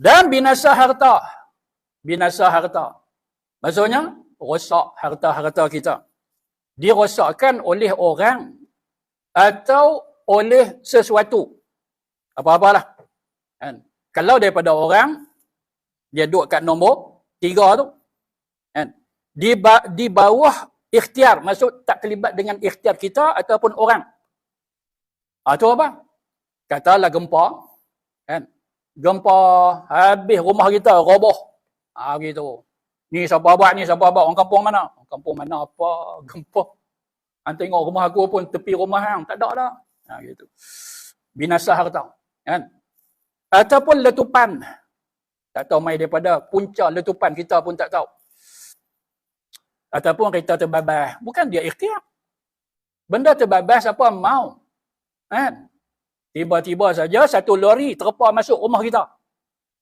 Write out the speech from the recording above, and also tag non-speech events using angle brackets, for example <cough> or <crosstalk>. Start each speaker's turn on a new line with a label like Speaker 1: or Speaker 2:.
Speaker 1: Dan binasa harta. Binasa harta. Maksudnya, rosak harta-harta kita. Dirosakkan oleh orang atau oleh sesuatu. Apa-apalah. Kan? Kalau daripada orang, dia duduk kat nombor tiga tu. Kan? Di, ba di bawah ikhtiar. Maksud tak terlibat dengan ikhtiar kita ataupun orang. Ha, tu apa? Katalah gempa. Kan? Gempa habis rumah kita roboh. Ha, gitu. Ni siapa buat ni, siapa buat. Orang kampung mana? Orang kampung mana apa? <laughs> Gempa. Han tengok rumah aku pun tepi rumah hang. Tak ada dah. Ha, gitu. Binasa harta. Kan? Ataupun letupan. Tak tahu mai daripada punca letupan kita pun tak tahu. Ataupun kita terbabas. Bukan dia ikhtiar. Benda terbabas siapa mau. Kan? Tiba-tiba saja satu lori terpa masuk rumah kita.